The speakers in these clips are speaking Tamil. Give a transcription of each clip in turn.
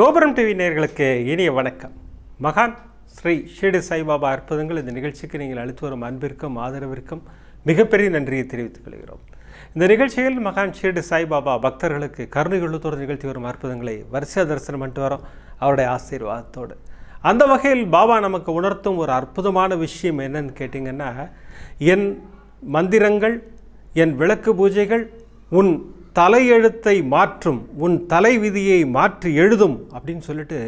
கோபுரம் டிவி நேர்களுக்கு இனிய வணக்கம். மகான் ஸ்ரீ ஷீடு சாய்பாபா அற்புதங்கள் இந்த நிகழ்ச்சிக்கு நீங்கள் அளித்து வரும் அன்பிற்கும் ஆதரவிற்கும் மிகப்பெரிய நன்றியை தெரிவித்துக் கொள்கிறோம். இந்த நிகழ்ச்சியில் மகான் ஷீடு சாய்பாபா பக்தர்களுக்கு கருணைகளுத்தோடு நிகழ்த்தி வரும் அற்புதங்களை வரிசை தரிசனம் பண்ணிட்டு வரோம் அவருடைய ஆசீர்வாதத்தோடு. அந்த வகையில் பாபா நமக்கு உணர்த்தும் ஒரு அற்புதமான விஷயம் என்னன்னு கேட்டிங்கன்னா என் மந்திரங்கள் என் விளக்கு பூஜைகள் உன் தலையெழுத்தை மாற்றும் உன் தலை விதியை மாற்றி எழுதும் அப்படின்னு சொல்லிட்டு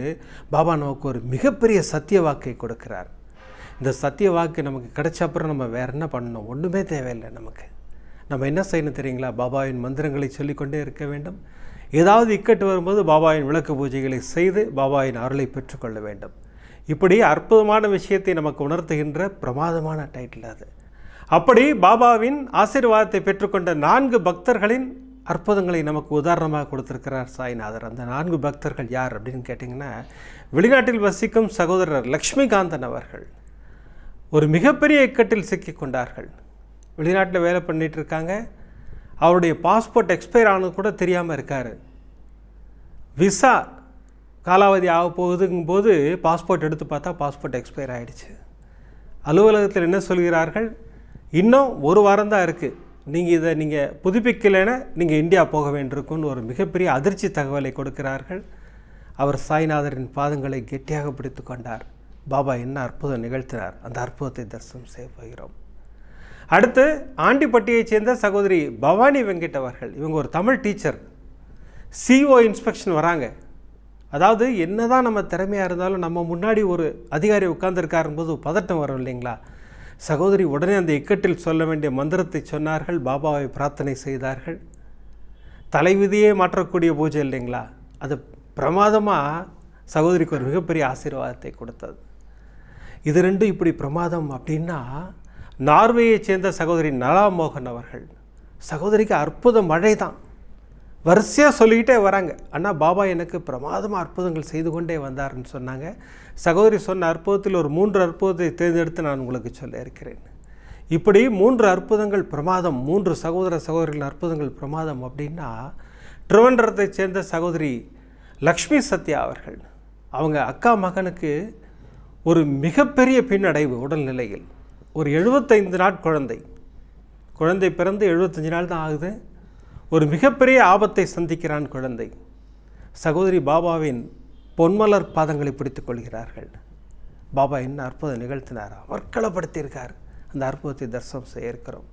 பாபா நமக்கு ஒரு மிகப்பெரிய சத்திய வாக்கை கொடுக்கிறார். இந்த சத்திய வாக்கு நமக்கு கிடைச்ச அப்புறம் நம்ம வேற என்ன பண்ணணும்? ஒன்றுமே தேவையில்லை நமக்கு. நம்ம என்ன செய்யணும் தெரியுங்களா? பாபாவின் மந்திரங்களை சொல்லிக்கொண்டே இருக்க வேண்டும். ஏதாவது இக்கட்டு வரும்போது பாபாவின் விளக்கு பூஜைகளை செய்து பாபாவின் அருளை பெற்றுக்கொள்ள வேண்டும். இப்படி அற்புதமான விஷயத்தை நமக்கு உணர்த்துகின்ற பிரமாதமான டைட்டில் அது. அப்படி பாபாவின் ஆசீர்வாதத்தை பெற்றுக்கொண்ட நான்கு பக்தர்களின் அற்புதங்களை நமக்கு உதாரணமாக கொடுத்திருக்கிறார் சாய்நாதர். அந்த நான்கு பக்தர்கள் யார் அப்படின்னு கேட்டிங்கன்னா வெளிநாட்டில் வசிக்கும் சகோதரர் லக்ஷ்மிகாந்தன் அவர்கள். ஒரு மிகப்பெரிய இக்கட்டில் சிக்கி கொண்டார்கள். வெளிநாட்டில் வேலை பண்ணிட்டு இருக்காங்க. அவருடைய பாஸ்போர்ட் எக்ஸ்பயர் ஆனது கூட தெரியாமல் இருக்கார். விசா காலாவதி ஆக போகுதுங்கும் போது பாஸ்போர்ட் எடுத்து பார்த்தா பாஸ்போர்ட் எக்ஸ்பயர் ஆகிடுச்சு அலுவலகத்தில் என்ன சொல்கிறார்கள்? இன்னும் ஒரு வாரம் தான் இருக்குது நீங்கள் இதை நீங்கள் புதுப்பிக்கலைன்னா நீங்கள் இந்தியா போக வேண்டியிருக்கும்னு ஒரு மிகப்பெரிய அதிர்ச்சி தகவலை கொடுக்கிறார்கள். அவர் சாய்நாதரின் பாதங்களை கெட்டியாக பிடித்து கொண்டார். பாபா என்ன அற்புதம் நிகழ்த்தினார். அந்த அற்புதத்தை தரிசனம் செய்ய போகிறோம். அடுத்து ஆண்டிப்பட்டியைச் சேர்ந்த சகோதரி பவானி வெங்கட் அவர்கள். இவங்க ஒரு தமிழ் டீச்சர். சிஓ இன்ஸ்பெக்ஷன் வராங்க. அதாவது என்னதான் நம்ம திறமையாக இருந்தாலும் நம்ம முன்னாடி ஒரு அதிகாரி உட்கார்ந்துருக்காரும்போது பதட்டம் வரும் இல்லைங்களா? சகோதரி உடனே அந்த இக்கட்டில் சொல்ல வேண்டிய மந்திரத்தை சொன்னார்கள். பாபாவை பிரார்த்தனை செய்தார்கள். தலைவிதியே மாற்றக்கூடிய பூஜை இல்லைங்களா? அது பிரமாதமாக சகோதரிக்கு ஒரு மிகப்பெரிய ஆசீர்வாதத்தை கொடுத்தது. இது ரெண்டும் இப்படி பிரமாதம் அப்படின்னா நார்வேயை சேர்ந்த சகோதரி நலா மோகன் அவர்கள் சகோதரிக்கு அற்புத மழை தான் வரிசையாக சொல்லிக்கிட்டே வராங்க. அண்ணா பாபா எனக்கு பிரமாதமாக அற்புதங்கள் செய்து கொண்டே வந்தாருன்னு சொன்னாங்க. சகோதரி சொன்ன அற்புதத்தில் ஒரு மூன்று அற்புதத்தை தேர்ந்தெடுத்து நான் உங்களுக்கு சொல்ல இருக்கிறேன். இப்படி மூன்று அற்புதங்கள் பிரமாதம் மூன்று சகோதர சகோதரிகள் அற்புதங்கள் பிரமாதம் அப்படின்னா திருவன்றத்தைச் சேர்ந்த சகோதரி லக்ஷ்மி சத்யா அவர்கள் அவங்க அக்கா மகனுக்கு ஒரு மிகப்பெரிய பின்னடைவு உடல்நிலையில். ஒரு எழுபத்தைந்து நாட் குழந்தை. குழந்தை பிறந்து எழுபத்தஞ்சு நாள் தான் ஆகுது. ஒரு மிகப்பெரிய ஆபத்தை சந்திக்கிறான் குழந்தை. சகோதரி பாபாவின் பொன்மலர் பாதங்களை பிடித்துக் கொள்கிறார்கள். பாபா என்ன அற்புதம் நிகழ்த்தினார்? வற்களப்படுத்தியிருக்கார் அந்த அற்புதத்தை தரிசனம் செய்ய இருக்கிறோம்.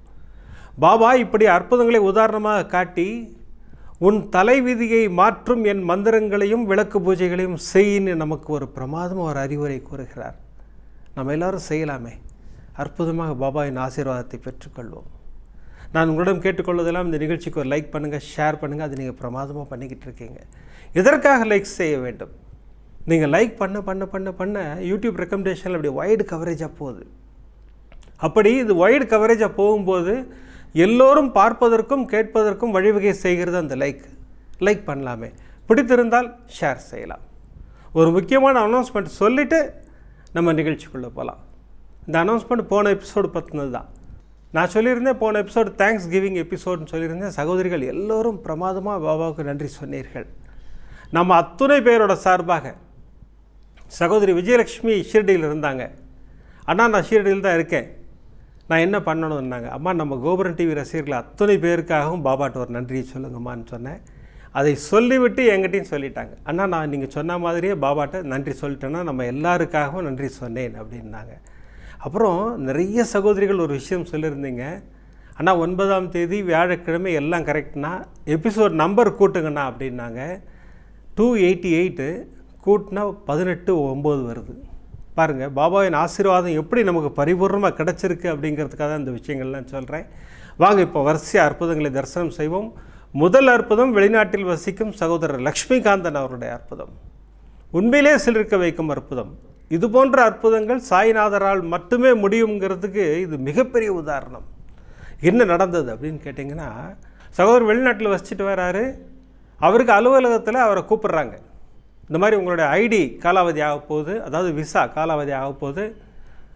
பாபா இப்படி அற்புதங்களை உதாரணமாக காட்டி உன் தலைவிதியை மாற்றும் என் மந்திரங்களையும் விளக்கு பூஜைகளையும் செய்யின்னு நமக்கு ஒரு பிரமாதம் ஒரு அறிவுரை கூறுகிறார். நம்ம எல்லாரும் செய்யலாமே. அற்புதமாக பாபாவின் ஆசீர்வாதத்தை பெற்றுக்கொள்வோம். நான் உங்களிடம் கேட்டுக்கொள்வதெல்லாம் இந்த நிகழ்ச்சிக்கு ஒரு லைக் பண்ணுங்கள் ஷேர் பண்ணுங்கள் அது நீங்கள் பிரமாதமாக பண்ணிக்கிட்டு இருக்கீங்க. எதற்காக லைக் செய்ய வேண்டும்? நீங்கள் லைக் பண்ண பண்ண பண்ண பண்ண யூடியூப் ரெக்கமெண்டேஷனில் அப்படி வைடு கவரேஜாக போகுது. அப்படி இது வைடு கவரேஜாக போகும்போது எல்லோரும் பார்ப்பதற்கும் கேட்பதற்கும் வழிவகை செய்கிறது அந்த லைக். லைக் பண்ணலாமே. பிடித்திருந்தால் ஷேர் செய்யலாம். ஒரு முக்கியமான அனௌன்ஸ்மெண்ட் சொல்லிவிட்டு நம்ம நிகழ்ச்சிக்குள்ளே போகலாம் இந்த அனௌன்ஸ்மெண்ட் போன எபிசோடு பற்றினது தான் நான் சொல்லியிருந்தேன் போன எபிசோடு தேங்க்ஸ் கிவிங் எபிசோட்னு சொல்லியிருந்தேன். சகோதரிகள் எல்லோரும் பிரமாதமாக பாபாவுக்கு நன்றி சொன்னீர்கள். நம்ம அத்துணை பேரோட சார்பாக சகோதரி விஜயலட்சுமி ஷீரடியில் இருந்தாங்க. அண்ணா நான் ஷீரடியில் தான் இருக்கேன். நான் என்ன பண்ணணும்னாங்க? அம்மா நம்ம கோபுரம் டிவி ரசிகர்கள் அத்துணை பேருக்காகவும் பாபாட்ட ஒரு நன்றியை சொல்லுங்கம்மான்னு சொன்னேன். அதை சொல்லிவிட்டு என்கிட்டையும் சொல்லிட்டாங்க. அண்ணா நான் நீங்கள் சொன்ன மாதிரியே பாபாட்ட நன்றி சொல்லிட்டேன்னா நம்ம எல்லாருக்காகவும் நன்றி சொன்னேன் அப்படின்னாங்க. அப்புறம் நிறைய சகோதரிகள் ஒரு விஷயம் சொல்லியிருந்தீங்க. அண்ணா ஒன்பதாம் தேதி வியாழக்கிழமை எல்லாம் கரெக்ட்னா எபிசோட் நம்பர் கூட்டுங்கண்ணா அப்படின்னாங்க. டூ எயிட்டி எயிட்டு கூட்டினா பதினெட்டு ஒம்பது வருது. பாருங்கள் பாபாவின் ஆசீர்வாதம் எப்படி நமக்கு பரிபூர்ணமாக கிடச்சிருக்கு அப்படிங்கிறதுக்காக தான் இந்த விஷயங்கள்லாம் சொல்கிறேன் வாங்க இப்போ வரிசை அற்புதங்களை தரிசனம் செய்வோம். முதல் அற்புதம் வெளிநாட்டில் வசிக்கும் சகோதரர் லக்ஷ்மிகாந்தன் அவருடைய அற்புதம். உண்மையிலே சிலிருக்க வைக்கும் அற்புதம். இது போன்ற அற்புதங்கள் சாய்நாதரால் மட்டுமே முடியுங்கிறதுக்கு இது மிகப்பெரிய உதாரணம். என்ன நடந்தது அப்படின்னு கேட்டிங்கன்னா சகோதரர் வெளிநாட்டில் வசிச்சுட்டு வராரு. அவருக்கு அலுவலகத்தில் அவரை கூப்பிட்றாங்க. இந்த மாதிரி உங்களுடைய ஐடி காலாவதி ஆக போகுது. அதாவது விசா காலாவதி ஆக போகுது.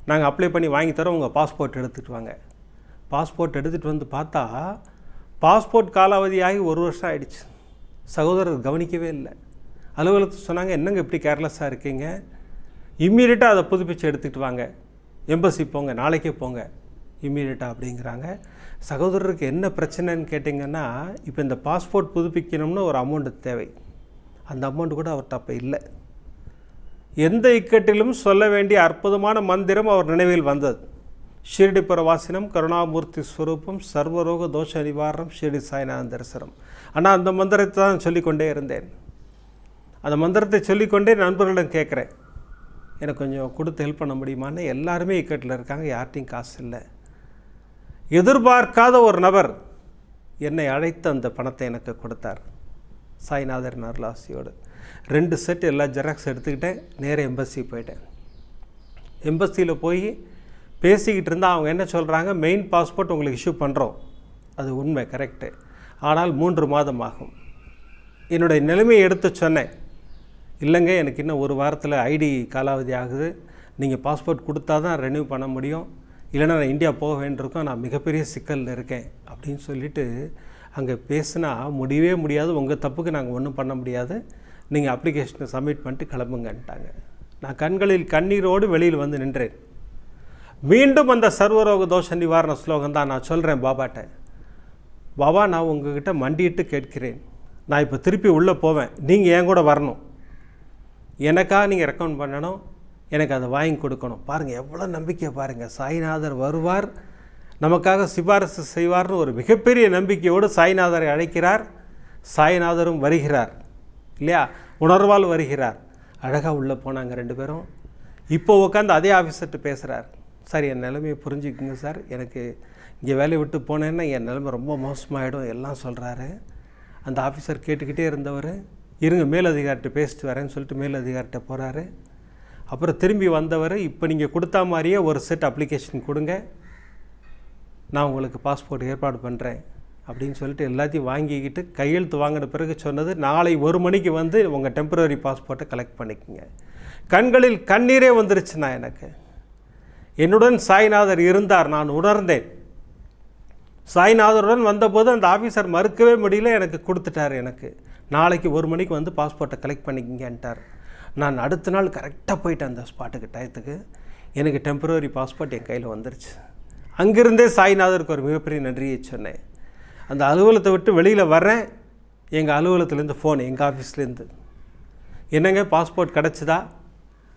நாங்கள் அப்ளை பண்ணி வாங்கி தரோம். உங்கள் பாஸ்போர்ட் எடுத்துகிட்டு வாங்க. பாஸ்போர்ட் எடுத்துகிட்டு வந்து பார்த்தா பாஸ்போர்ட் காலாவதி ஆகி ஒரு வருஷம் ஆகிடுச்சு சகோதரர் கவனிக்கவே இல்லை. அலுவலகத்தில் சொன்னாங்க என்னங்க இப்படி கேர்லெஸ்ஸாக இருக்கீங்க? இம்மீடியட்டாக அதை புதுப்பிச்சு எடுத்துக்கிட்டு வாங்க. எம்பசி போங்க நாளைக்கே போங்க. இம்மீடியட்டாக அப்படிங்கிறாங்க. சகோதரருக்கு என்ன பிரச்சனைன்னு கேட்டிங்கன்னா இப்போ இந்த பாஸ்போர்ட் புதுப்பிக்கணும்னு ஒரு அமௌண்ட்டு தேவை. அந்த அமௌண்ட் கூட அவர்கிட்ட அப்போ இல்லை. எந்த இக்கட்டிலும் சொல்ல வேண்டிய அற்புதமான மந்திரம் அவர் நினைவில் வந்தது. ஷீரடி வாசினம் கருணாமூர்த்தி ஸ்வரூபம் சர்வரோக தோஷ நிவாரணம் ஷீரடி சாய்நாதன் தரிசனம். ஆனால் அந்த மந்திரத்தை தான் சொல்லிக்கொண்டே இருந்தேன். அந்த மந்திரத்தை சொல்லிக்கொண்டே நண்பர்களிடம் கேட்குறேன். எனக்கு கொஞ்சம் கொடுத்து ஹெல்ப் பண்ண முடியுமான்னு எல்லாருமே இக்கட்டில் இருக்காங்க யார்கிட்டையும் காசு இல்லை. எதிர்பார்க்காத ஒரு நபர் என்னை அழைத்து அந்த பணத்தை எனக்கு கொடுத்தார். சாய்நாதர் நர்லாசியோடு. ரெண்டு செட் எல்லா ஜெராக்ஸ் எடுத்துக்கிட்டேன் நேராக எம்பசி போயிட்டேன். எம்பசியில் போய் பேசிக்கிட்டு இருந்தால் அவங்க என்ன சொல்கிறாங்க மெயின் பாஸ்போர்ட் உங்களுக்கு இஷ்யூ பண்ணுறோம் அது உண்மை கரெக்டு ஆனால் மூன்று மாதம் ஆகும். என்னுடைய நிலைமையை எடுத்து சொன்னேன். இல்லைங்க எனக்கு இன்னும் ஒரு வாரத்தில் ஐடி காலாவதி ஆகுது. நீங்கள் பாஸ்போர்ட் கொடுத்தா தான் ரெனியூ பண்ண முடியும். இல்லைன்னா நான் இந்தியா போக வேண்டியிருக்கோம். நான் மிகப்பெரிய சிக்கலில் இருக்கேன் அப்படின்னு சொல்லிட்டு அங்கே பேசினா முடியவே முடியாது. உங்கள் தப்புக்கு நாங்கள் ஒன்றும் பண்ண முடியாது. நீங்கள் அப்ளிகேஷனை சப்மிட் பண்ணிட்டு கிளம்புங்கன்ட்டாங்க. நான் கண்களில் கண்ணீரோடு வெளியில் வந்து நின்றேன். மீண்டும் அந்த சர்வரோக தோஷ நிவாரண ஸ்லோகம் தான் நான் சொல்கிறேன் பாபாட்ட. பாபா நான் உங்ககிட்ட மண்டிட்டு கேட்கிறேன். நான் இப்போ திருப்பி உள்ளே போவேன். நீங்கள் என் கூட வரணும். எனக்காக நீங்கள் ரெக்கமெண்ட் பண்ணணும் எனக்கு அதை வாங்கி கொடுக்கணும். பாருங்கள் எவ்வளோ நம்பிக்கை பாருங்கள் சாய்நாதர் வருவார். நமக்காக சிபாரிசு செய்வார்னு ஒரு மிகப்பெரிய நம்பிக்கையோடு சாய்நாதரை அழைக்கிறார். சாய்நாதரும் வருகிறார். இல்லையா? உணர்வால் வருகிறார். அழகாக உள்ளே போனாங்க ரெண்டு பேரும். இப்போ உட்காந்து அதே ஆஃபீஸர்கிட்ட பேசுகிறார் சார் என் நிலைமையை புரிஞ்சுக்குங்க சார். எனக்கு இங்கே வேலையை விட்டு போனேன்னா என் நிலைமை ரொம்ப மோசமாகிடும் எல்லாம் சொல்கிறாரு அந்த ஆஃபீஸர் கேட்டுக்கிட்டே இருந்தவர் இருங்க மேலதிகாரிட்ட பேசிட்டு வரேன்னு சொல்லிட்டு மேலதிகாரிட்ட போகிறாரு அப்புறம் திரும்பி வந்தவர் இப்போ நீங்கள் கொடுத்தா மாதிரியே ஒரு செட் அப்ளிகேஷன் கொடுங்க. நான் உங்களுக்கு பாஸ்போர்ட் ஏற்பாடு பண்ணுறேன் அப்படின்னு சொல்லிட்டு எல்லாத்தையும் வாங்கிக்கிட்டு கையெழுத்து வாங்கின பிறகு சொன்னது நாளை ஒரு மணிக்கு வந்து உங்கள் டெம்பரரி பாஸ்போர்ட்டை கலெக்ட் பண்ணிக்கோங்க. கண்களில் கண்ணீரே வந்துருச்சுண்ணா எனக்கு. என்னுடன் சாய்நாதர் இருந்தார் நான் உணர்ந்தேன். சாய்நாதருடன் வந்தபோது அந்த ஆஃபீஸர் மறுக்கவே முடியல எனக்கு கொடுத்துட்டார் எனக்கு. நாளைக்கு ஒரு மணிக்கு வந்து பாஸ்போர்ட்டை கலெக்ட் பண்ணிக்கிங்கன்ட்டார். நான் அடுத்த நாள் கரெக்டாக போயிட்டேன் அந்த ஸ்பாட்டுக்கு டயத்துக்கு. எனக்கு டெம்பரரி பாஸ்போர்ட் என் கையில் வந்துருச்சு. அங்கேருந்தே சாய்நாதருக்கு ஒரு மிகப்பெரிய நன்றியை சொன்னேன். அந்த அலுவலகத்தை விட்டு வெளியில் வர்றேன். எங்கள் அலுவலகத்துலேருந்து ஃபோன் எங்கள் ஆஃபீஸ்லேருந்து என்னங்க பாஸ்போர்ட் கிடச்சிதா?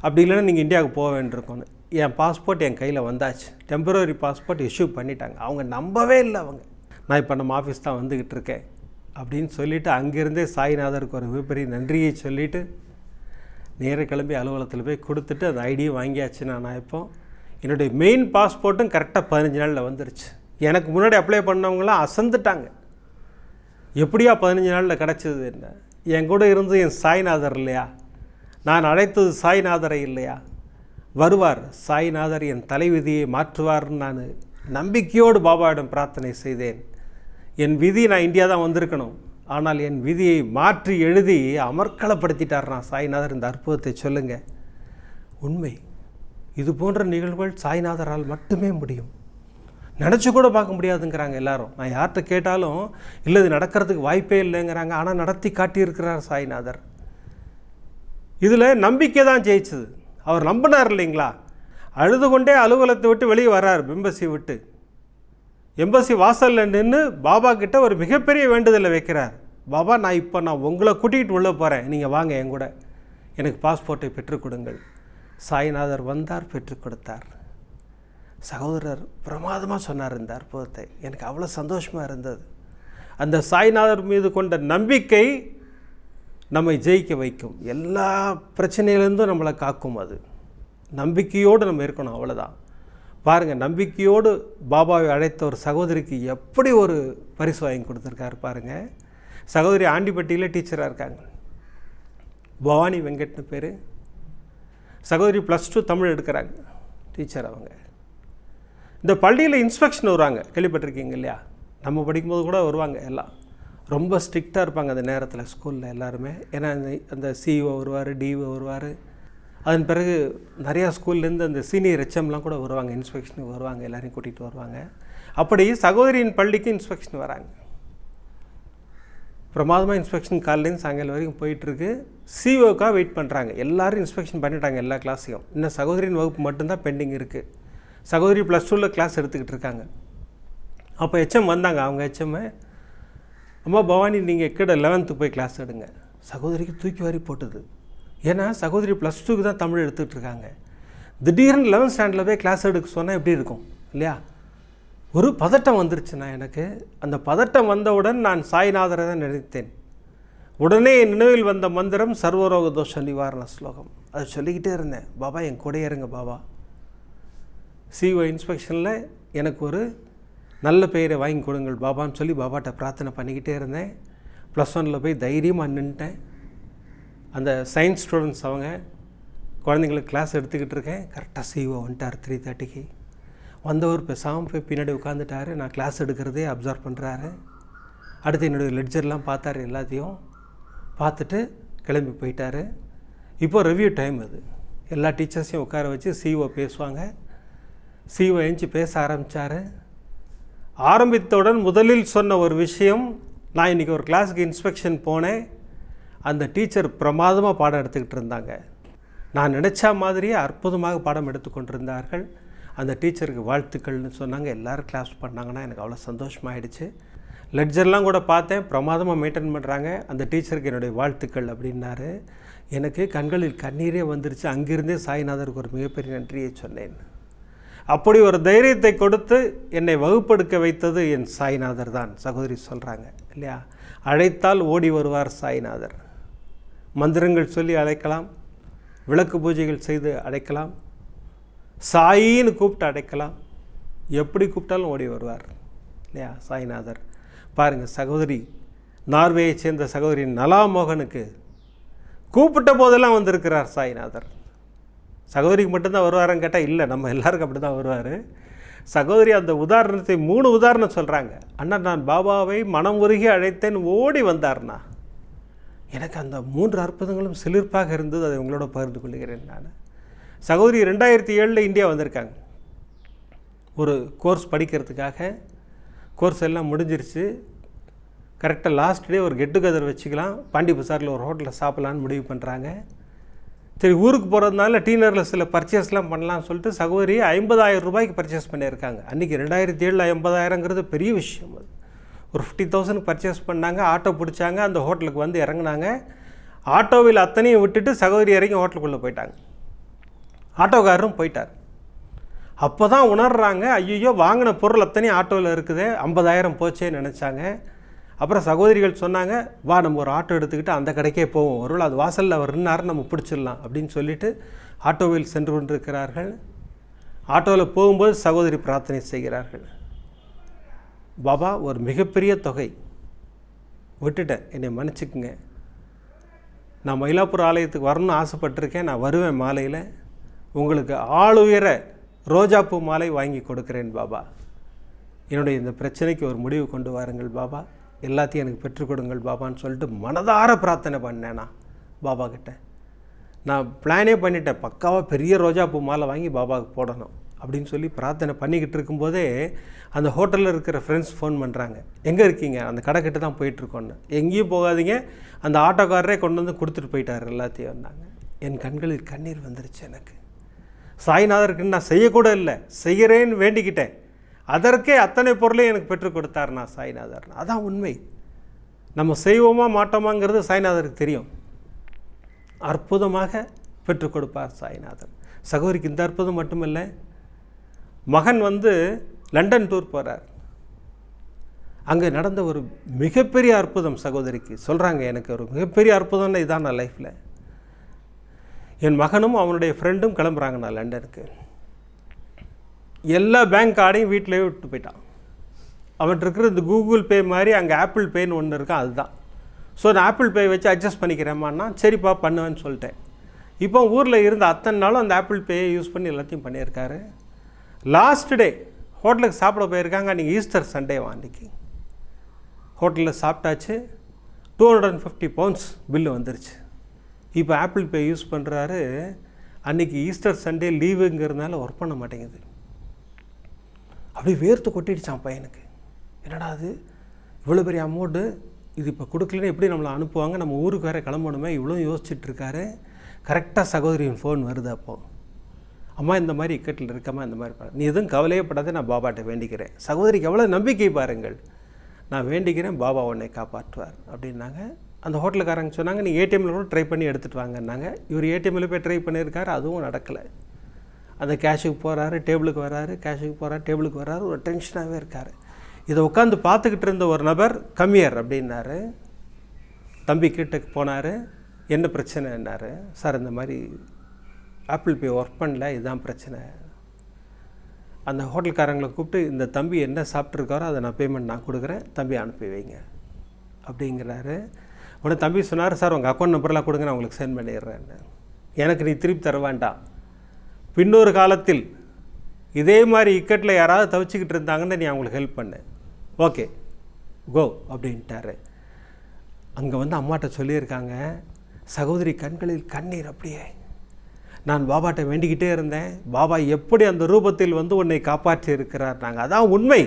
அப்படி இல்லைன்னா நீங்கள் இந்தியாவுக்கு போக வேண்டியிருக்கோன்னு என் பாஸ்போர்ட் என் கையில் வந்தாச்சு. டெம்பரரி பாஸ்போர்ட் இஷ்யூ பண்ணிட்டாங்க. அவங்க நம்பவே இல்லை அவங்க. நான் இப்போ நம்ம ஆஃபீஸ் தான் வந்துக்கிட்டு இருக்கேன். அப்படின்னு சொல்லிவிட்டு அங்கேருந்தே சாய்நாதருக்கு ஒரு மிகப்பெரிய நன்றியை சொல்லிவிட்டு நேர கிளம்பி அலுவலகத்தில் போய் கொடுத்துட்டு அந்த ஐடியை வாங்கியாச்சு. நான் இப்போ என்னுடைய மெயின் பாஸ்போர்ட்டும் கரெக்டாக பதினஞ்சு நாளில் வந்துருச்சு. எனக்கு முன்னாடி அப்ளை பண்ணவங்களாம் அசந்துட்டாங்க. எப்படியா பதினஞ்சு நாளில் கிடச்சிது என்ன? என் கூட இருந்து என் சாய்நாதர் இல்லையா? நான் அழைத்தது சாய்நாதரை இல்லையா? வருவார். சாய்நாதர் என் தலைவிதியை மாற்றுவார்னு நான் நம்பிக்கையோடு பாபாவிடம் பிரார்த்தனை செய்தேன். என் விதி நான் இந்தியா தான் வந்திருக்கணும். ஆனால் என் விதியை மாற்றி எழுதி அமர்க்களப்படுத்திட்டார்னா நான் சாய்நாதர் இந்த அற்புதத்தை சொல்லுங்கள் உண்மை. இது போன்ற நிகழ்வுகள் சாய்நாதரால் மட்டுமே முடியும். நினச்சி கூட பார்க்க முடியாதுங்கிறாங்க எல்லாரும். நான் யார்கிட்ட கேட்டாலும் இல்லை இது நடக்கிறதுக்கு வாய்ப்பே இல்லைங்கிறாங்க. ஆனால் நடத்தி காட்டியிருக்கிறார் சாய்நாதர். இதில் நம்பிக்கை தான் ஜெயிச்சது. அவர் நம்பினார் இல்லைங்களா? அழுது கொண்டே அலுவலகத்தை விட்டு வெளியே வர்றார். பிம்பசி விட்டு. எம்பசி வாசலில் நின்று பாபா கிட்ட ஒரு மிகப்பெரிய வேண்டுதலை வைக்கிறார். பாபா நான் இப்போ நான் உங்களை கூட்டிகிட்டு உள்ளே போகிறேன் நீங்கள் வாங்க என் கூட. எனக்கு பாஸ்போர்ட்டை பெற்றுக் கொடுங்கள். சாய்நாதர் வந்தார் பெற்றுக் கொடுத்தார். சகோதரர் பிரமாதமாக சொன்னார் இந்த அற்புதத்தை. எனக்கு அவ்வளோ சந்தோஷமாக இருந்தது. அந்த சாய்நாதர் மீது கொண்ட நம்பிக்கை நம்மை ஜெயிக்க வைக்கும். எல்லா பிரச்சனையிலேருந்தும் நம்மளை காக்கும் அது. நம்பிக்கையோடு நம்ம இருக்கணும் அவ்வளோதான் பாருங்கள் நம்பிக்கையோடு பாபாவை அழைத்த ஒரு சகோதரிக்கு எப்படி ஒரு பரிசு வாங்கி கொடுத்துருக்காரு பாருங்கள் சகோதரி ஆண்டிப்பட்டியில் டீச்சராக இருக்காங்க. பவானி வெங்கட்னு பேர். சகோதரி ப்ளஸ் டூ தமிழ் எடுக்கிறாங்க டீச்சர் அவங்க. இந்த பள்ளியில் இன்ஸ்பெக்ஷன் வருவாங்க கேள்விப்பட்டிருக்கீங்க இல்லையா? நம்ம படிக்கும்போது கூட வருவாங்க எல்லாம். ரொம்ப ஸ்ட்ரிக்டாக இருப்பாங்க அந்த நேரத்தில் ஸ்கூலில் எல்லாருமே. ஏன்னா அந்த அந்த சிஇஓ வருவார் டிஓ வருவார். அதன் பிறகு நிறையா ஸ்கூல்லேருந்து அந்த சீனியர் ஹெச்எம்லாம் கூட வருவாங்க இன்ஸ்பெக்ஷனுக்கு வருவாங்க எல்லாரையும் கூட்டிகிட்டு வருவாங்க. அப்படி சகோதரியின் பள்ளிக்கு இன்ஸ்பெக்ஷன் வராங்க. பிரமாதமாக இன்ஸ்பெக்ஷன் காலையிலேருந்து சாயங்காலம் வரைக்கும் போயிட்டுருக்கு. சிஓக்காக வெயிட் பண்ணுறாங்க எல்லோரும் இன்ஸ்பெக்ஷன் பண்ணிட்டாங்க எல்லா கிளாஸையும் இன்னும் சகோதரியின் வகுப்பு மட்டும்தான் பெண்டிங் இருக்குது சகோதரி ப்ளஸ் டூவில் கிளாஸ் எடுத்துக்கிட்டு இருக்காங்க. அப்போ ஹெச்எம் வந்தாங்க. அவங்க ஹெச்எம் அம்மா பவானி நீங்கள் எக்கட லெவன்த்து போய் கிளாஸ் எடுங்க. சகோதரிக்கு தூக்கி வாரி போட்டது. ஏன்னா சகோதரி ப்ளஸ் டூக்கு தான் தமிழ் எடுத்துகிட்டு இருக்காங்க திடீர்னு லெவன்த் ஸ்டாண்டர்டில் போய் கிளாஸ் எடுக்க சொன்னால் எப்படி இருக்கும்? இல்லையா? ஒரு பதட்டம் வந்துருச்சுண்ணா எனக்கு அந்த பதட்டம் வந்தவுடன் நான் சாய்நாதரை தான் நினைத்தேன். உடனே என் நினைவில் வந்த மந்திரம் சர்வரோக தோஷ நிவாரண ஸ்லோகம். அதை சொல்லிக்கிட்டே இருந்தேன். பாபா என் கூடயே இருங்க பாபா. சிஓ இன்ஸ்பெக்ஷனில் எனக்கு ஒரு நல்ல பெயரை வாங்கி கொடுங்கள் பாபான்னு சொல்லி பாபாட்ட பிரார்த்தனை பண்ணிக்கிட்டே இருந்தேன். ப்ளஸ் ஒனில் போய் தைரியமாக நின்றுட்டேன் அந்த சயின்ஸ் ஸ்டூடெண்ட்ஸ் அவங்க குழந்தைங்களுக்கு கிளாஸ் எடுத்துக்கிட்டு இருக்கேன் கரெக்டாக சிஓ வந்துட்டார் த்ரீ தேர்ட்டிக்கு வந்தவர் பேசாமல் போய் பின்னாடி உட்காந்துட்டாரு நான் கிளாஸ் எடுக்கிறதே அப்சர்வ் பண்ணுறாரு அடுத்து என்னுடைய லெட்ஜர்லாம் பார்த்தாரு எல்லாத்தையும். பார்த்துட்டு கிளம்பி போயிட்டாரு. இப்போ ரிவ்யூ டைம் அது. எல்லா டீச்சர்ஸையும் உட்கார வச்சு சிஓ பேசுவாங்க. சிஓ எழுந்து பேச ஆரம்பித்தார் ஆரம்பித்தவுடன் முதலில் சொன்ன ஒரு விஷயம் நான் இன்றைக்கி ஒரு கிளாஸுக்கு இன்ஸ்பெக்ஷன் போனேன். அந்த டீச்சர் பிரமாதமாக பாடம் எடுத்துக்கிட்டு இருந்தாங்க. நான் நினச்ச மாதிரியே அற்புதமாக பாடம் எடுத்துக்கொண்டிருந்தார்கள். அந்த டீச்சருக்கு வாழ்த்துக்கள்னு சொன்னாங்க. எல்லோரும் கிளாஸ் பண்ணாங்கன்னா எனக்கு அவ்வளோ சந்தோஷமாயிடுச்சு. லெட்ஜர்லாம் கூட பார்த்தேன். பிரமாதமாக மெயின்டைன் பண்ணுறாங்க அந்த டீச்சருக்கு என்னுடைய வாழ்த்துக்கள் அப்படின்னாரு. எனக்கு கண்களில் கண்ணீரே வந்துருச்சு. அங்கிருந்தே சாய்நாதருக்கு ஒரு மிகப்பெரிய நன்றியை சொன்னேன். அப்படி ஒரு தைரியத்தை கொடுத்து என்னை வகுப்படுக்க வைத்தது என் சாய்நாதர் தான். சகோதரி சொல்கிறாங்க இல்லையா? அழைத்தால் ஓடி வருவார் சாய்நாதர். மந்திரங்கள் சொல்லி அழைக்கலாம் விளக்கு பூஜைகள் செய்து அழைக்கலாம் சாயின்னு கூப்பிட்டு அடைக்கலாம். எப்படி கூப்பிட்டாலும் ஓடி வருவார். இல்லையா? சாய்நாதர். பாருங்கள் சகோதரி நார்வேயை சேர்ந்த சகோதரி நலாமோகனுக்கு கூப்பிட்ட போதெல்லாம் வந்திருக்கிறார் சாய்நாதர். சகோதரிக்கு மட்டும்தான் வருவாருன்னு கேட்டால் இல்லை நம்ம எல்லாருக்கும் அப்படி தான் வருவார். சகோதரி அந்த உதாரணத்தை மூணு உதாரணம் சொல்கிறாங்க அண்ணா நான் பாபாவை மனம் உருகி அழைத்தேன் ஓடி வந்தார்னா எனக்கு அந்த மூன்று அற்புதங்களும் சிலிர்ப்பாக இருந்தது அதை உங்களோட பகிர்ந்து கொள்கிறேன் நான். சகோதரி ரெண்டாயிரத்தி ஏழில் இந்தியா வந்திருக்காங்க. ஒரு கோர்ஸ் படிக்கிறதுக்காக. கோர்ஸ் எல்லாம் முடிஞ்சிருச்சு. கரெக்டாக லாஸ்ட் டே ஒரு கெட் டுகெதர் வச்சுக்கலாம். பாண்டி பசாரில் ஒரு ஹோட்டலில் சாப்பிட்லான்னு முடிவு பண்ணுறாங்க சரி ஊருக்கு போகிறதுனால டீனரில் சில பர்ச்சேஸ்லாம் பண்ணலாம்னு சொல்லிட்டு சகோதரி ஐம்பதாயிரம் ரூபாய்க்கு பர்ச்சேஸ் பண்ணியிருக்காங்க. அன்றைக்கி ரெண்டாயிரத்தி ஏழில் ஐம்பதாயிரங்கிறது பெரிய விஷயம் அது. ஒரு ஃபிஃப்டி தௌசண்ட் பர்ச்சேஸ் பண்ணாங்க ஆட்டோ பிடிச்சாங்க அந்த ஹோட்டலுக்கு வந்து இறங்குனாங்க. ஆட்டோவில் அத்தனையும் விட்டுட்டு சகோதரி இறங்கி ஹோட்டலுக்குள்ளே போயிட்டாங்க. ஆட்டோக்காரரும் போயிட்டார். அப்போ தான் உணர்றாங்க ஐயோ வாங்கின பொருள் அத்தனையும் ஆட்டோவில் இருக்குது ஐம்பதாயிரம் போச்சேன்னு நினச்சாங்க. அப்புறம் சகோதரிகள் சொன்னாங்க வா நம்ம ஒரு ஆட்டோ எடுத்துக்கிட்டு அந்த கடைக்கே போவோம். ஒருவேளை அது வாசலில் அவர் நின்னார் நம்ம பிடிச்சிடலாம் அப்படின்னு சொல்லிட்டு ஆட்டோவில் சென்று கொண்டிருக்கிறார்கள். ஆட்டோவில் போகும்போது சகோதரி பிரார்த்தனை செய்கிறார்கள். பாபா ஒரு மிகப்பெரிய தொகை. விட்டுட்டேன். என்னை மன்னிச்சுக்குங்க. நான் மயிலாப்பூர் ஆலயத்துக்கு வரணும்னு ஆசைப்பட்டிருக்கேன். நான் வருவேன் மாலையில். உங்களுக்கு ஆளுயர ரோஜாப்பூ மாலை வாங்கி கொடுக்குறேன் பாபா. என்னுடைய இந்த பிரச்சனைக்கு ஒரு முடிவு கொண்டு வாருங்கள் பாபா. எல்லாத்தையும் எனக்கு பெற்றுக் கொடுங்கள் பாபான்னு சொல்லிட்டு மனதார பிரார்த்தனை பண்ணேன் நான் பாபா கிட்ட. நான் பிளானே பண்ணிட்டேன். பக்காவாக பெரிய ரோஜாப்பூ மாலை வாங்கி பாபாவுக்கு போடணும். அப்படின்னு சொல்லி பிரார்த்தனை பண்ணிக்கிட்டு இருக்கும்போதே அந்த ஹோட்டலில் இருக்கிற ஃப்ரெண்ட்ஸ் ஃபோன் பண்ணுறாங்க எங்கே இருக்கீங்க? அந்த கடைக்கிட்ட தான் போயிட்டுருக்கோன்னு எங்கேயும் போகாதீங்க. அந்த ஆட்டோக்காரரே கொண்டு வந்து கொடுத்துட்டு போயிட்டார் எல்லாத்தையும் வந்தாங்க. என் கண்களில் கண்ணீர் வந்துருச்சு எனக்கு. சாய்நாதருக்கு நான் செய்யக்கூட இல்லை. செய்கிறேன்னு வேண்டிக்கிட்டேன். அதற்கே அத்தனை பொருளையும் எனக்கு பெற்றுக் கொடுத்தார் நான் சாய்நாதர் அதான் உண்மை. நம்ம செய்வோமா மாட்டோமாங்கிறது சாய்நாதருக்கு தெரியும். அற்புதமாக பெற்றுக் கொடுப்பார் சாய்நாதர். சகோதரிக்கு இந்த அற்புதம் மட்டுமில்லை மகன் வந்து லண்டன் டூர் போகிறார் அங்கே நடந்த ஒரு மிகப்பெரிய அற்புதம் சகோதரிக்கு சொல்கிறாங்க எனக்கு ஒரு மிகப்பெரிய அற்புதம்னு இதான் நான் லைஃப்பில் என் மகனும் அவனுடைய ஃப்ரெண்டும் கிளம்புறாங்க நான் லண்டனுக்கு. எல்லா பேங்க் கார்டையும் வீட்டிலேயே விட்டு போயிட்டான். அவன் இருக்கிற இந்த கூகுள் பே மாதிரி அங்கே ஆப்பிள் பேன்னு ஒன்று இருக்கும் அதுதான். ஸோ நான் ஆப்பிள் பே வச்சு அட்ஜஸ்ட் பண்ணிக்கிறேம்மான்னா சரிப்பா பண்ணுவேன்னு சொல்லிட்டேன். இப்போ ஊரில் இருந்த அத்தனை நாளும் அந்த ஆப்பிள் பேயை யூஸ் பண்ணி எல்லாத்தையும் பண்ணியிருக்காரு. லாஸ்ட் டே ஹோட்டலுக்கு சாப்பிட போயிருக்காங்க. அன்றைக்கி ஈஸ்டர் சண்டேவா அன்றைக்கி ஹோட்டலில் சாப்பிட்டாச்சு. Two hundred and fifty pounds bill வந்துருச்சு. இப்போ ஆப்பிள் பே யூஸ் பண்ணுறாரு அன்றைக்கி ஈஸ்டர் சண்டே லீவுங்கிறதுனால ஒர்க் பண்ண மாட்டேங்குது. அப்படியே வேர்த்து கொட்டிடுச்சான் பையனுக்கு. என்னடா அது? இவ்வளோ பெரிய அமௌண்ட்டு இது இப்போ கொடுக்கலன்னு எப்படி நம்மளை அனுப்புவாங்க? நம்ம ஊருக்கு வேறு கிளம்பணுமே? இவ்வளோ யோசிச்சுட்ருக்காரு கரெக்டாக சகோதரியின் ஃபோன் வருது அப்போது அம்மா இந்த மாதிரி இக்கட்டில் இருக்கம்மா இந்த மாதிரி நீ எதுவும் கவலையப்படாத நான் பாபாட்ட வேண்டிக்கிறேன். சகோதரிக்கு எவ்வளோ நம்பிக்கை பாருங்கள். நான் வேண்டிக்கிறேன் பாபா உன்னை காப்பாற்றுவார் அப்படின்னாங்க. அந்த ஹோட்டலுக்காரங்க சொன்னாங்க நீ ஏடிஎம்மில் கூட ட்ரை பண்ணி எடுத்துகிட்டு வாங்கன்னாங்க. இவர் ஏடிஎம்மில் போய் ட்ரை பண்ணியிருக்காரு அதுவும் நடக்கலை. அந்த கேஷுக்கு போகிறாரு டேபிளுக்கு வராரு கேஷுக்கு போகிறாரு டேபிளுக்கு வராரு ஒரு டென்ஷனாகவே இருக்கார். இதை உட்காந்து பார்த்துக்கிட்டு இருந்த ஒரு நபர் கம்மியர் அப்படின்னாரு. தம்பி கிட்டக்கு போனார் என்ன பிரச்சனைன்னாரு? சார் இந்த மாதிரி ஆப்பிள் பே ஒர்க் பண்ணல இதுதான் பிரச்சனை. அந்த ஹோட்டல்காரங்களை கூப்பிட்டு இந்த தம்பி என்ன சாப்பிட்ருக்காரோ அதை நான் பேமெண்ட் நான் கொடுக்குறேன் தம்பி அனுப்பி வைங்க. அப்படிங்கிறாரு. உடனே தம்பி சொன்னார் சார் உங்கள் அக்கௌண்ட் நம்பர்லாம் கொடுங்க நான் உங்களுக்கு சென்ட் பண்ணிடுறேன்னு. எனக்கு நீ திருப்பி தர வேண்டாம். பின்னொரு காலத்தில் இதே மாதிரி இக்கட்டில் யாராவது தவிச்சுக்கிட்டு இருந்தாங்கன்னு நீ அவங்களுக்கு ஹெல்ப் பண்ணு. ஓகே கோ அப்படின்ட்டாரு. அங்கே வந்து அம்மாட்ட சொல்லியிருக்காங்க சகோதரி கண்களில் கண்ணீர் அப்படியே நான் பாபாட்ட வேண்டிக்கிட்டே இருந்தேன். பாபா எப்படி அந்த ரூபத்தில் வந்து உன்னை காப்பாற்றி இருக்கிறார் நாங்கள் அதான் உண்மை.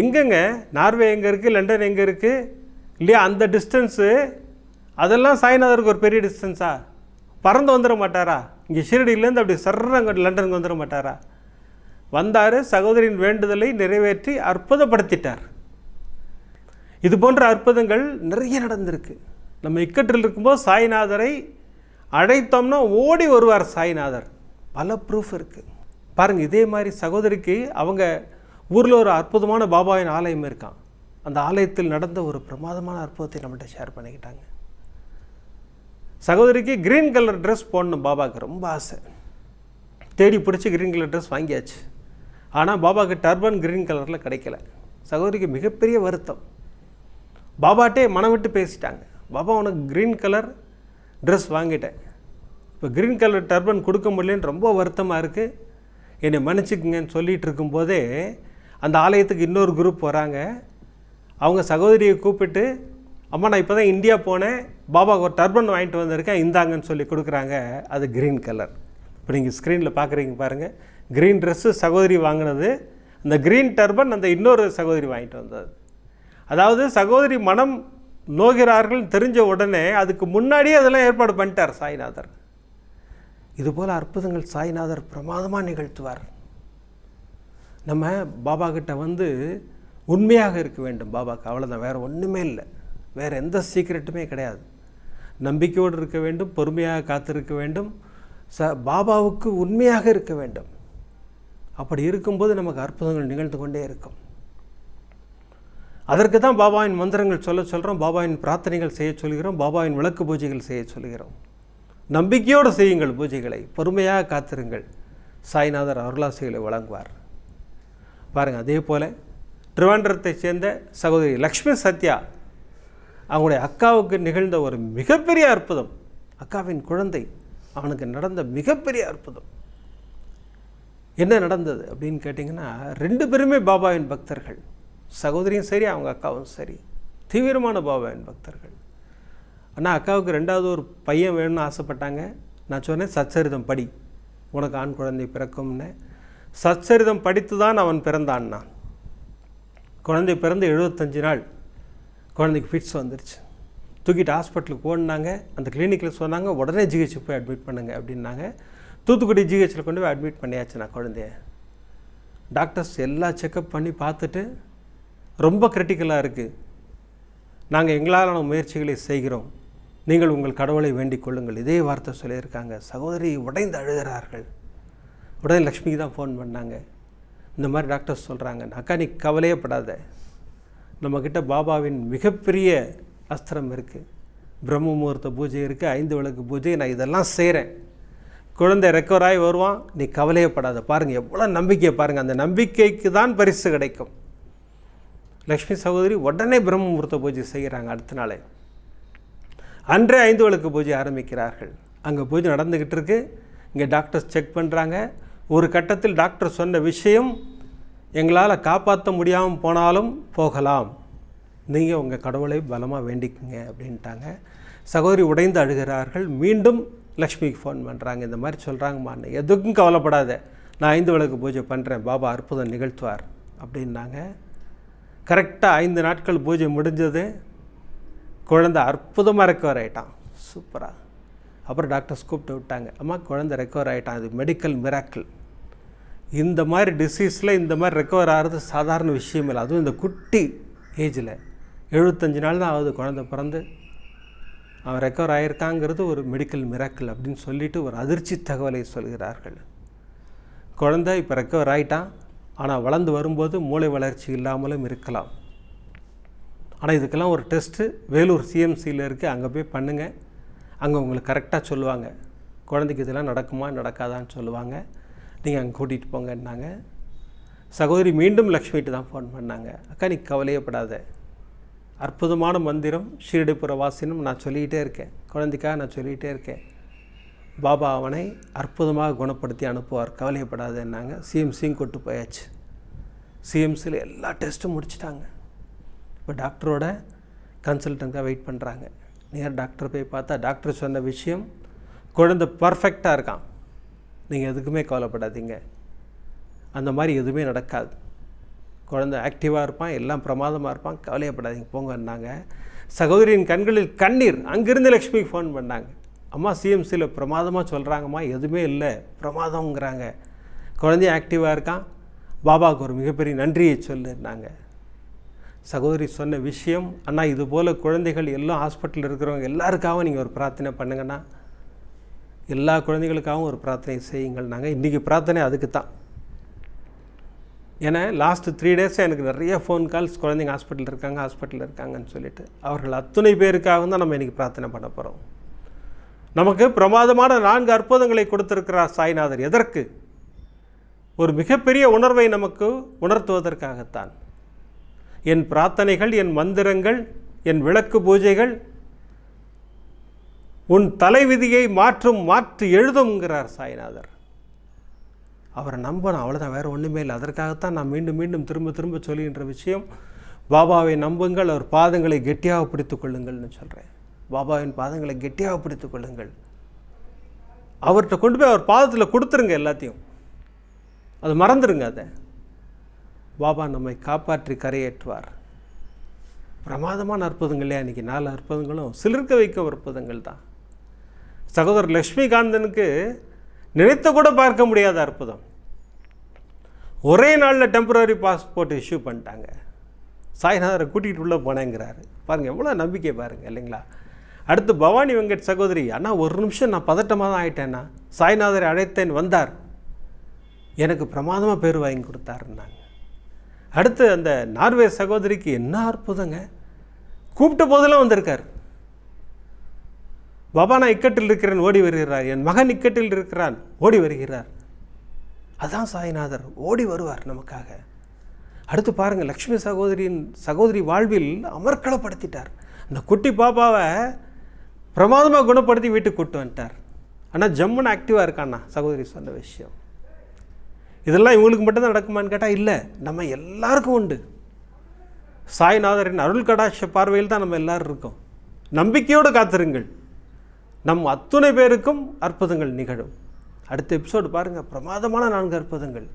எங்கங்க? நார்வே எங்கே இருக்குது லண்டன் எங்கே இருக்குது இல்லையா? அந்த டிஸ்டன்ஸு அதெல்லாம் சாய்நாதருக்கு ஒரு பெரிய டிஸ்டன்ஸா பறந்து வந்துட மாட்டாரா? இங்கே ஷிரடியிலேருந்து அப்படி சர்றங்க லண்டனுக்கு வந்துட மாட்டாரா? வந்தார் சகோதரியின் வேண்டுதலை நிறைவேற்றி அற்புதப்படுத்திட்டார். இது போன்ற அற்புதங்கள் நிறைய நடந்திருக்கு. நம்ம இக்கட்டில் இருக்கும்போது சாய்நாதரை அழைத்தோம்னா ஓடி வருவார் சாய்நாதர். பல ப்ரூஃப் இருக்குது பாருங்கள் இதே மாதிரி சகோதரிக்கு அவங்க ஊரில் ஒரு அற்புதமான பாபாவின் ஆலயம் இருக்கான் அந்த ஆலயத்தில் நடந்த ஒரு பிரமாதமான அற்புதத்தை நம்மகிட்ட ஷேர் பண்ணிக்கிட்டாங்க. சகோதரிக்கு க்ரீன் கலர் ட்ரெஸ் போடணும் பாபாவுக்கு ரொம்ப ஆசை. தேடி பிடிச்சி க்ரீன் கலர் ட்ரெஸ் வாங்கியாச்சு. ஆனால் பாபாவுக்கு டர்பன் க்ரீன் கலரில் கிடைக்கல. சகோதரிக்கு மிகப்பெரிய வருத்தம். பாபாட்டே மனம் விட்டு பேசிட்டாங்க. பாபா உனக்கு க்ரீன் கலர் ட்ரெஸ் வாங்கிட்டேன். இப்போ க்ரீன் கலர் டர்பன் கொடுக்க முடியலன்னு ரொம்ப வருத்தமாக இருக்குது என்னை மன்னிச்சுக்குங்கன்னு சொல்லிகிட்டு இருக்கும்போதே அந்த ஆலயத்துக்கு இன்னொரு குரூப் வராங்க. அவங்க சகோதரியை கூப்பிட்டு அம்மா நான் இப்போ தான் இந்தியா போனேன். பாபாவுக்கு ஒரு டர்பன் வாங்கிட்டு வந்திருக்கேன். இந்தாங்கன்னு சொல்லி கொடுக்குறாங்க. அது க்ரீன் கலர் இப்போ நீங்கள் ஸ்க்ரீனில் பார்க்குறீங்க பாருங்கள் க்ரீன் ட்ரெஸ்ஸு சகோதரி வாங்கினது. அந்த க்ரீன் டர்பன் அந்த இன்னொரு சகோதரி வாங்கிட்டு வந்தது. அதாவது சகோதரி மனம் நோகிறார்கள் தெரிஞ்ச உடனே அதுக்கு முன்னாடியே அதெல்லாம் ஏற்பாடு பண்ணிட்டார் சாய்நாதர். இதுபோல் அற்புதங்கள் சாய்நாதர் பிரமாதமாக நிகழ்த்துவார். நம்ம பாபா கிட்ட வந்து உண்மையாக இருக்க வேண்டும் பாபாக்கு அவ்வளோதான் வேறு ஒன்றுமே இல்லை. வேறு எந்த சீக்ரெட்டுமே கிடையாது. நம்பிக்கையோடு இருக்க வேண்டும் பொறுமையாக காத்திருக்க வேண்டும். ச பாபாவுக்கு உண்மையாக இருக்க வேண்டும். அப்படி இருக்கும்போது நமக்கு அற்புதங்கள் நிகழ்ந்து கொண்டே இருக்கும். அதற்கு தான் பாபாவின் மந்திரங்கள் சொல்ல சொல்கிறோம் பாபாவின் பிரார்த்தனைகள் செய்ய சொல்கிறோம் பாபாவின் விளக்கு பூஜைகள் செய்ய சொல்கிறோம். நம்பிக்கையோடு செய்யுங்கள் பூஜைகளை பொறுமையாக காத்திருங்கள். சாய்நாதர் அருளாசிகளை வழங்குவார். பாருங்கள் அதே போல் திருவாண்டரத்தை சேர்ந்த சகோதரி லக்ஷ்மி சத்யா அவங்களுடைய அக்காவுக்கு நிகழ்ந்த ஒரு மிகப்பெரிய அற்புதம். அக்காவின் குழந்தை அவனுக்கு நடந்த மிகப்பெரிய அற்புதம். என்ன நடந்தது அப்படின்னு கேட்டிங்கன்னா ரெண்டு பேருமே பாபாவின் பக்தர்கள். சகோதரியும் சரி அவங்க அக்காவும் சரி. தீவிரமான பாபாவின் பக்தர்கள். ஆனால் அக்காவுக்கு ரெண்டாவது ஒரு பையன் வேணும்னு ஆசைப்பட்டாங்க. நான் சொன்னேன் சச்சரிதம் படி. உனக்கு ஆண் குழந்தை பிறக்கும்னு. சச்சரிதம் படித்து தான் அவன் பிறந்தான்னா குழந்தை பிறந்து எழுபத்தஞ்சு நாள் குழந்தைக்கு ஃபிட்ஸ் வந்துருச்சு. தூக்கிட்டு ஹாஸ்பிட்டலுக்கு ஓடினாங்க அந்த கிளினிக்கில் சொன்னாங்க உடனே ஜிஹெச் போய் அட்மிட் பண்ணுங்க அப்படின்னாங்க. தூத்துக்குடி ஜிஹெச்சில் கொண்டு போய் அட்மிட் பண்ணியாச்சு நான் குழந்தைய. டாக்டர்ஸ் எல்லா செக்கப் பண்ணி பார்த்துட்டு ரொம்ப கிரிட்டிக்கலாக இருக்குது நாங்கள் எங்களாலான முயற்சிகளை செய்கிறோம். நீங்கள் உங்கள் கடவுளை வேண்டிக் கொள்ளுங்கள். இதே வார்த்தை சொல்லியிருக்காங்க. சகோதரி உடைந்து அழுகிறார்கள். உடனே லக்ஷ்மிக்கு தான் ஃபோன் பண்ணாங்க. இந்த மாதிரி டாக்டர்ஸ் சொல்கிறாங்க அக்கா நீ கவலையே படாத. நம்மக்கிட்ட பாபாவின் மிகப்பெரிய அஸ்திரம் இருக்குது பிரம்ம முகூர்த்த பூஜை இருக்குது ஐந்து விளக்கு பூஜை. நான் இதெல்லாம் செய்கிறேன் குழந்தை ரெக்கவர் ஆகி வருவான். நீ கவலையே படாத. பாருங்கள் எவ்வளோ நம்பிக்கையை பாருங்கள் அந்த நம்பிக்கைக்கு தான் பரிசு கிடைக்கும். லக்ஷ்மி சகோதரி உடனே பிரம்ம முகூர்த்த பூஜை செய்கிறாங்க அடுத்த நாளே. அன்றே ஐந்து விளக்கு பூஜை ஆரம்பிக்கிறார்கள். அங்கே பூஜை நடந்துக்கிட்டு இருக்கு. இங்கே டாக்டர்ஸ் செக் பண்ணுறாங்க ஒரு கட்டத்தில் டாக்டர் சொன்ன விஷயம் எங்களால் காப்பாற்ற முடியாமல் போனாலும் போகலாம். நீங்கள் உங்கள் கடவுளை பலமாக வேண்டிக்குங்க அப்படின்ட்டாங்க. சகோதரி உடைந்து அழுகிறார்கள். மீண்டும் லக்ஷ்மிக்கு ஃபோன் பண்ணுறாங்க இந்த மாதிரி சொல்கிறாங்கம்மா எதுக்கும் கவலைப்படாத. நான் ஐந்து விளக்கு பூஜை பண்ணுறேன் பாபா அற்புதம் நிகழ்த்துவார். அப்படின்னாங்க. கரெக்டாக ஐந்து நாட்கள் பூஜை முடிஞ்சது. குழந்தை அற்புதமாக ரெக்கவர் ஆகிட்டான் சூப்பராக அப்புறம் டாக்டர்ஸ் கூப்பிட்டு விட்டாங்க. அம்மா குழந்தை ரெக்கவர் ஆகிட்டான் அது மெடிக்கல் மிராக்கிள் இந்த மாதிரி டிசீஸில் இந்த மாதிரி ரெக்கவர் ஆகிறது சாதாரண விஷயம் இல்லை. அதுவும் இந்த குட்டி ஏஜில் எழுபத்தஞ்சு நாள் தான் ஆகுது குழந்தை பிறந்து. அவன் ரெக்கவர் ஆகியிருக்காங்கிறது ஒரு மெடிக்கல் மிராக்கிள் அப்படின்னு சொல்லிட்டு ஒரு அதிர்ச்சி தகவலை சொல்கிறார்கள். குழந்தை இப்போ ரெக்கவர் ஆகிட்டான் ஆனால் வளர்ந்து வரும்போது மூளை வளர்ச்சி இல்லாமலும் இருக்கலாம். ஆனால் இதுக்கெல்லாம் ஒரு டெஸ்ட்டு வேலூர் சிஎம்சியில் இருக்குது அங்கே போய் பண்ணுங்கள் அங்கே உங்களுக்கு கரெக்டாக சொல்லுவாங்க. குழந்தைக்கு இதெல்லாம் நடக்குமா நடக்காதான்னு சொல்லுவாங்க. நீங்கள் அங்கே கூட்டிகிட்டு போங்கன்னாங்க. சகோதரி மீண்டும் லக்ஷ்மிகிட்ட தான் ஃபோன் பண்ணாங்க. அக்கா நீ கவலையப்படாத அற்புதமான மந்திரம் ஷீரடிப்புற வாசினம் நான் சொல்லிக்கிட்டே இருக்கேன். குழந்தைக்காக நான் சொல்லிக்கிட்டே இருக்கேன். பாபா அவனை அற்புதமாக குணப்படுத்தி அனுப்புவார். கவலையப்படாதன்னாங்க. சிஎம்சியும் கொண்டு போயாச்சு. சிஎம்சியில் எல்லா டெஸ்ட்டும் முடிச்சிட்டாங்க. இப்போ டாக்டரோட கன்சல்டண்ட்டாக வெயிட் பண்ணுறாங்க நேர் டாக்டர் போய் பார்த்தா டாக்டர் சொன்ன விஷயம் குழந்தை பர்ஃபெக்டாக இருக்கான். நீங்கள் எதுக்குமே கவலைப்படாதீங்க. அந்த மாதிரி எதுவுமே நடக்காது. குழந்தை ஆக்டிவாக இருப்பான் எல்லாம் பிரமாதமாக இருப்பான். கவலையப்படாதீங்க போங்கன்னாங்க. சகோதரியின் கண்களில் கண்ணீர். அங்கிருந்து லக்ஷ்மிக்கு ஃபோன் பண்ணாங்க. அம்மா சிஎம்சியில் பிரமாதமாக சொல்கிறாங்கம்மா எதுவுமே இல்லை பிரமாதங்கிறாங்க குழந்தைய ஆக்டிவாக இருக்கான். பாபாவுக்கு ஒரு மிகப்பெரிய நன்றியை சொல்லிருந்தாங்க. சகோதரி சொன்ன விஷயம் அண்ணா இது போல் குழந்தைகள் எல்லாம் ஹாஸ்பிட்டலில் இருக்கிறவங்க எல்லாருக்காகவும் நீங்கள் ஒரு பிரார்த்தனை பண்ணுங்கன்னா எல்லா குழந்தைகளுக்காகவும் ஒரு பிரார்த்தனை செய்யுங்கள். நாங்கள் இன்றைக்கி பிரார்த்தனை அதுக்கு தான். ஏன்னா லாஸ்ட்டு த்ரீ டேஸாக எனக்கு நிறைய ஃபோன் கால்ஸ் குழந்தைங்க ஹாஸ்பிட்டலில் இருக்காங்க ஹாஸ்பிட்டலில் இருக்காங்கன்னு சொல்லிட்டு. அவர்கள் அத்துணை பேருக்காகவும் தான் நம்ம இன்றைக்கி பிரார்த்தனை பண்ண போகிறோம் நமக்கு பிரமாதமான நான்கு அற்புதங்களை கொடுத்திருக்கிறார் சாய்நாதர். எதற்கு? ஒரு மிகப்பெரிய உணர்வை நமக்கு உணர்த்துவதற்காகத்தான். என் பிரார்த்தனைகள் என் மந்திரங்கள் என் விளக்கு பூஜைகள் உன் தலைவிதியை மாற்றும் மாற்றி எழுதுங்கிறார் சாய்நாதர். அவரை நம்பணும் அவ்வளோதான் வேறு ஒன்றுமே இல்லை. அதற்காகத்தான் நான் மீண்டும் மீண்டும் திரும்ப திரும்ப சொல்லுகின்ற விஷயம் பாபாவை நம்புங்கள் அவர் பாதங்களை கெட்டியாக பிடித்து கொள்ளுங்கள்னு சொல்கிறேன் பாபாவின் பாதங்களை கெட்டியாக பிடித்து கொள்ளுங்கள். அவர்கிட்ட கொண்டு போய் அவர் பாதத்தில் கொடுத்துருங்க எல்லாத்தையும். அது மறந்துடுங்க அதை. பாபா நம்மை காப்பாற்றி கரையேற்றுவார். பிரமாதமான அற்புதங்கள் இல்லையா? நாலு அற்புதங்களும் சிலிர்க்க வைக்கும் அற்புதங்கள் தான். சகோதரர் லக்ஷ்மிகாந்தனுக்கு நினைத்த கூட பார்க்க முடியாத அற்புதம். ஒரே நாளில் டெம்பரரி பாஸ்போர்ட் இஷ்யூ பண்ணிட்டாங்க. சாய்நாதரை கூட்டிகிட்டு உள்ளே போனேங்கிறாரு. பாருங்கள் எவ்வளோ நம்பிக்கை பாருங்கள் இல்லைங்களா? அடுத்து பவானி வெங்கட் சகோதரி அண்ணா ஒரு நிமிஷம் நான் பதட்டமாக தான் ஆயிட்டேன்னா சாய்நாதரை அழைத்தேன் வந்தார். எனக்கு பிரமாதமாக பேர் வாங்கி கொடுத்தாருன்னாங்க. அடுத்து அந்த நார்வே சகோதரிக்கு என்ன அற்புதங்க. கூப்பிட்ட போதெல்லாம் வந்திருக்கார். பாபா நான் இக்கட்டில் இருக்கிறேன் ஓடி வருகிறார். என் மகன் இக்கட்டில் இருக்கிறான் ஓடி வருகிறார். அதான் சாய்நாதர் ஓடி வருவார் நமக்காக. அடுத்து பாருங்கள் லக்ஷ்மி சகோதரியின் சகோதரி வாழ்வில் அமர்க்களப்படுத்திட்டார். அந்த குட்டி பாப்பாவை பிரமாதமாக குணப்படுத்தி வீட்டுக்கு கூட்டு வந்துட்டார். ஆனால் ஜம்முன்னு ஆக்டிவாக இருக்காண்ணா சகோதரி சொன்ன விஷயம். இதெல்லாம் இவங்களுக்கு மட்டும்தான் நடக்குமான்னு கேட்டால் இல்லை நம்ம எல்லாருக்கும் உண்டு. சாய்நாதரின் அருள் கடாட்ச பார்வையில் தான் நம்ம எல்லாரும் இருக்கோம். நம்பிக்கையோடு காத்திருங்கள். நம் அத்துணை பேருக்கும் அற்புதங்கள் நிகழும். அடுத்த எபிசோடு பாருங்கள் பிரமாதமான நான்கு அற்புதங்கள்.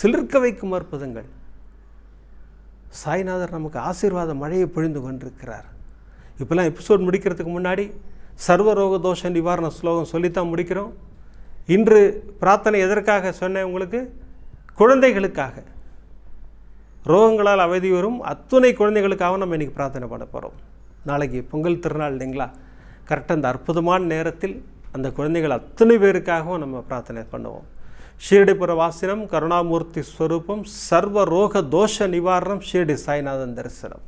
சிலிர்க்க வைக்கும் அற்புதங்கள். சாய்நாதர் நமக்கு ஆசீர்வாத மழையை பொழிந்து கொண்டிருக்கிறார். இப்போல்லாம் எபிசோட் முடிக்கிறதுக்கு முன்னாடி சர்வரோக தோஷ நிவாரண ஸ்லோகம் சொல்லித்தான் முடிக்கிறோம். இன்று பிரார்த்தனை எதற்காக சொன்னேன் உங்களுக்கு? குழந்தைகளுக்காக. ரோகங்களால் அவதி வரும் அத்துணை குழந்தைகளுக்காக நம்ம இன்றைக்கி பிரார்த்தனை பண்ண போகிறோம் நாளைக்கு பொங்கல் திருநாள் இல்லைங்களா? கரெக்டாக அந்த அற்புதமான நேரத்தில் அந்த குழந்தைகள் அத்தனை பேருக்காகவும் நம்ம பிரார்த்தனை பண்ணுவோம். ஷீரடிபுர வாசினம் கருணாமூர்த்தி ஸ்வரூபம் சர்வ ரோக தோஷ நிவாரணம் ஷீரடி சாய்நாதன் தரிசனம்.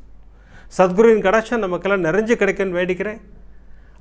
சத்குருவின் கடாட்சம் நமக்கெல்லாம் நிறைஞ்சு கிடைக்குன்னு வேண்டிக்கிறேன்.